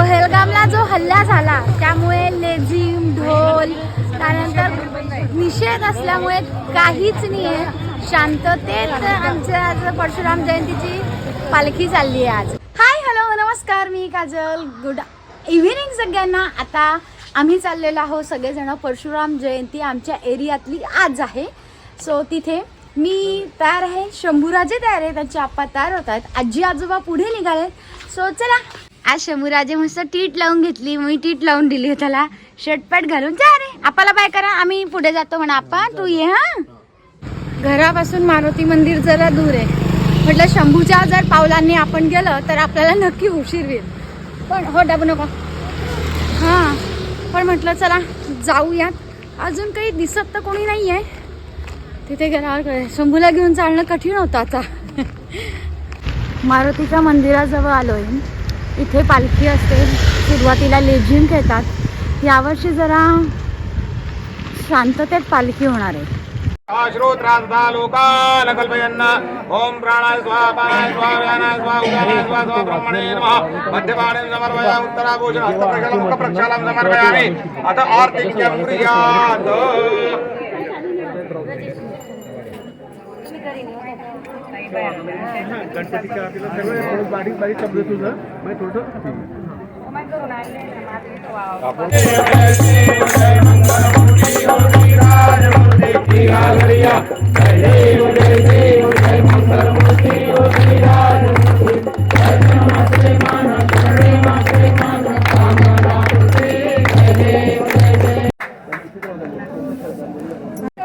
पहलगामला जो हल्ला झाला त्यामुळे लेझिम ढोल त्यानंतर निषेध असल्यामुळे काहीच नाही आहे शांततेत आमच्या आज परशुराम जयंतीची पालखी चालली आहे आज. हाय हॅलो नमस्कार मी काजल. गुड इव्हिनिंग सगळ्यांना. आता आम्ही चाललेलो आहोत सगळेजण परशुराम जयंती आमच्या एरियातली आज आहे. सो तिथे मी तयार आहे. शंभूराजे तयार आहे. त्यांचे आप्पा तयार होत आहेत. आजी आजोबा पुढे निघाले सो चला. आज शंभूराजे मस्त टीट लावून घेतली. मी टीट लावून दिली त्याला. शर्ट पॅट घालून. जा रे. आपाला बाय करा. आम्ही पुढे जातो म्हणा आप्पा तू ये हा? घरापासून मारुती मंदिर जरा दूर आहे. म्हटलं शंभूच्या जर पावलांनी आपण गेलं तर आपल्याला नक्की उशीर होईल. पण हो डाबू नको. हां. पण म्हटलं चला जाऊयात. अजून काही दिसत तर कोणी नाही आहे तिथे गेल्यावर कळे शंभूला घेऊन चालणं कठीण होतं आता. मारुतीच्या मंदिराजवळ आलो आहे इथे पालखी असते. सुरुवातीला लेझिम खेळतात. यावर्षी जरा शांततेत पालखी होणार आहे. श्रोत्रांता लोकान ओम प्राणाय स्वाहा पानाय स्वाहा व्यानाय स्वाहा नमः. मध्यपाणे समर्पया उत्तराभूषण. हस्तप्रक्षालं मुखप्रक्षालं समर्पयामि. अथ आर्तिक्यं कुर्यात्. गणपतीच्या आरतीला सगळं बारीक बारीक. शब्द तुझं मग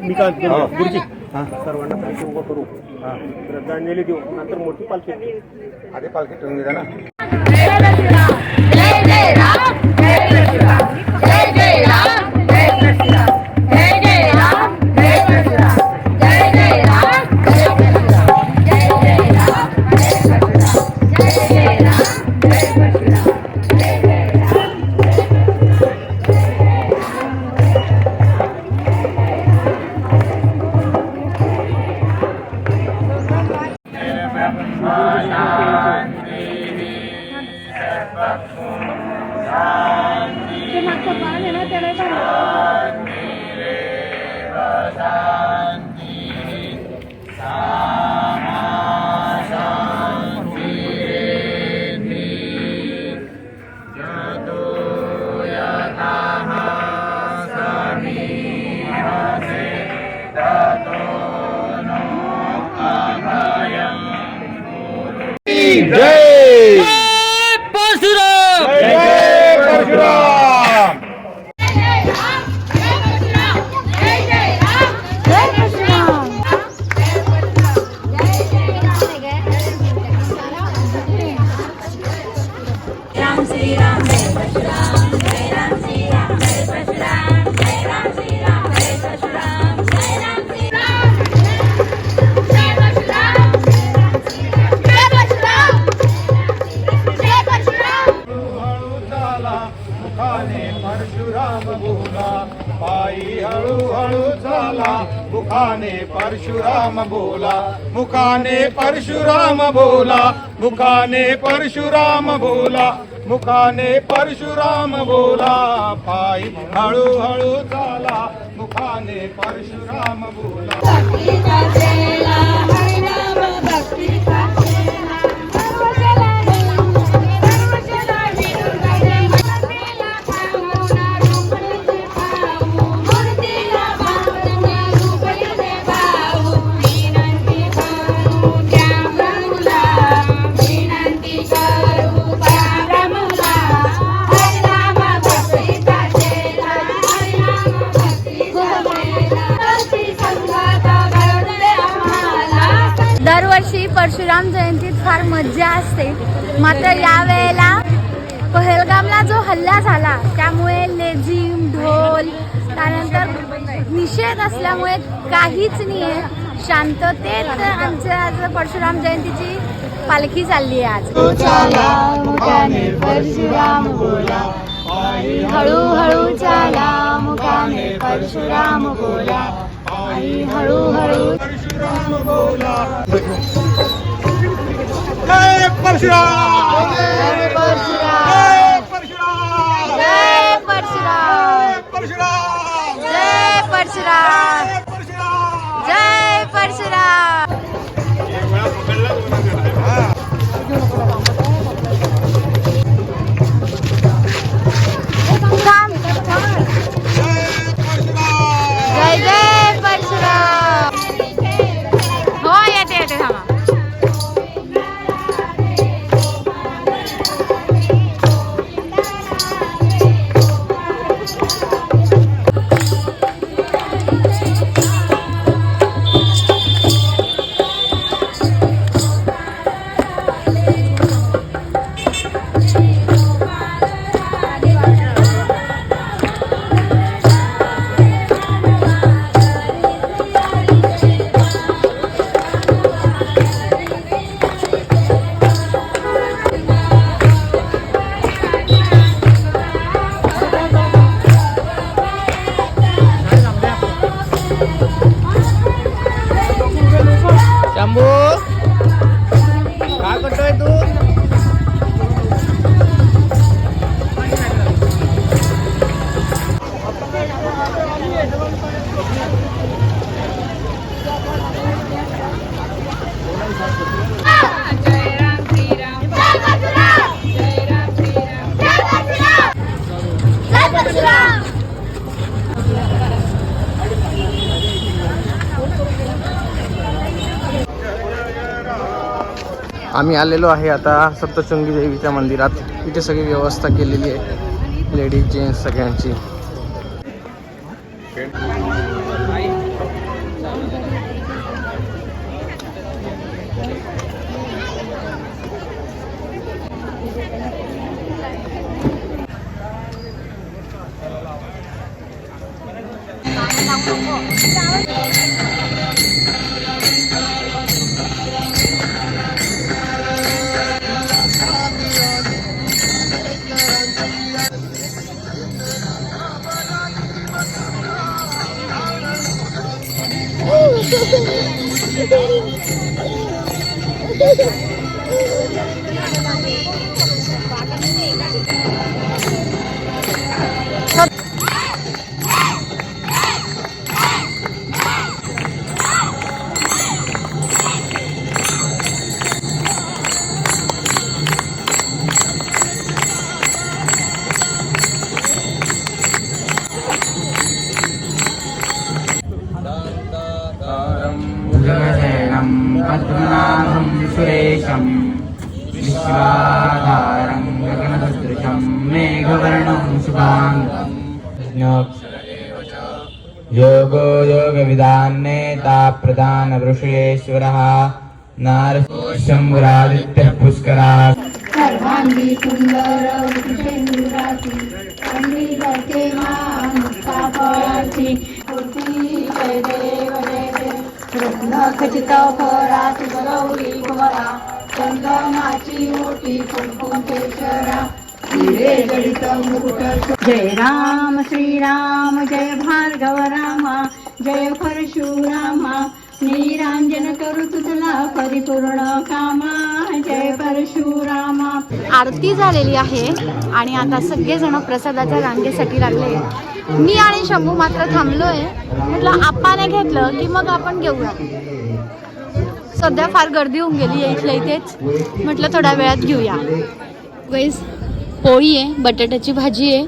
मी काय गुरुजी सर्वांना पालखी उभं करू. श्रद्धांजली देऊ. नंतर मोठी पालखी. आधी पालखी ठेवून द्या ना जय परशुराम बोला पायी हळू हळू चाला मुखाने परशुराम बोला मुखाने परशुराम बोला मुखाने परशुराम बोला मुखाने परशुराम बोला पायी हळूहळू झाला. चाला मुखाने परशुराम बोला मात्र यावेळेला पहलगामला जो हल्ला झाला त्यामुळे लेझिम ढोल त्यानंतर निषेध असल्यामुळे काहीच नाही आहे शांततेत आमच्या आज परशुराम जयंतीची पालखी चालली आहे आज. परशुराम बोला. हळूहळू चाला परशुराम बोला. हळूहळू परशुराम बोला. जय परशुराम! जय परशुराम! जय परशुराम! जय परशुराम! Sambut. आम्ही आलेलो आहे आता सप्तशृंगी देवीच्या मंदिरात. इथे सगळी व्यवस्था केलेली आहे. लेडीज जेंट्स सगळ्यांची. Thank you. योगो योगविदान्नेता प्रधानवृषयेश्वरः नारशम्भुरादित्यः पुष्करात् सर्वांगी सुंदर वृषेंद्राची अंगी धरते गौरी चंदनाची मोठी कुंकुम जय राम श्रीराम जय भार्गव रामा जय परशुरामा निरांजन करू तुझला परिपूर्ण कामा जय परशुरामा. आरती झालेली आहे आणि आता सगळेजण प्रसादाच्या रांगेसाठी लागले मी आणि शंभू मात्र थांबलोय. म्हटलं आप्पाने घेतलं की मग आपण घेऊया. सध्या फार गर्दी होऊन गेली आहे इथल्या इथेच. म्हटलं थोड्या वेळात घेऊया. वैस पोळी आहे बटाट्याची भाजी आहे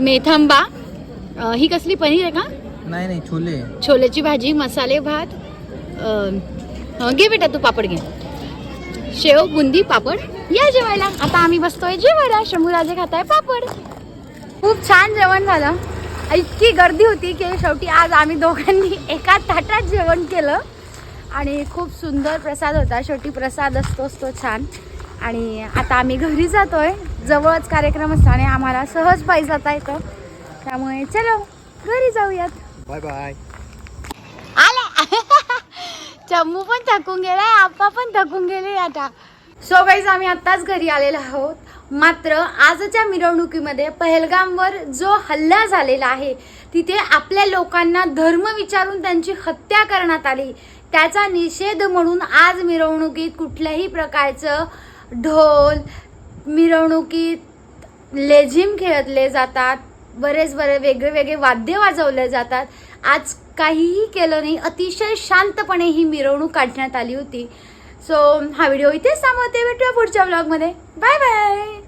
मेथांबा. ही कसली पनीर आहे का? नाही नाही छोले छोलेची भाजी मसाले भात. अं, घे बेटा तू पापड घे. शेव बुंदी पापड. या जेवायला. आता आम्ही बसतोय जेवायला. शंभूराजे खाताय पापड. खूप छान जेवण झालं. इतकी गर्दी होती की शेवटी आज आम्ही दोघांनी एका ताटात जेवण केलं. आणि खूप सुंदर प्रसाद होता. शेवटी प्रसाद असतोच तो छान. आणि आता आम्ही घरी जातोय. जवळच कार्यक्रम असताना आम्हाला सहज पाहिजे जाता येतं. त्यामुळे चलो घरी जाऊयात. बाय बाय आले. चम्मू पण थकून गेलाय आप्पा पण थकून गेले आता. सो गाईज आम्ही आत्ताच घरी आलेलो आहोत. मात्र आजच्या मिरवणुकीमध्ये पहलगामवर जो हल्ला झालेला आहे तिथे आपल्या लोकांना धर्म विचारून त्यांची हत्या करण्यात आली. त्याचा निषेध म्हणून आज मिरवणुकीत कुठल्याही प्रकारचं ढोल मिरवणुकीत लेझिम खेळतले जातात बरेच बरे वेगळे वेगळे वाद्य वाजवले जातात. आज काहीही केलं नाही अतिशय शांतपणे ही मिरवणूक काढण्यात आली होती. सो हा व्हिडिओ इथेच थांबवते. भेटूया पुढच्या ब्लॉगमध्ये बाय बाय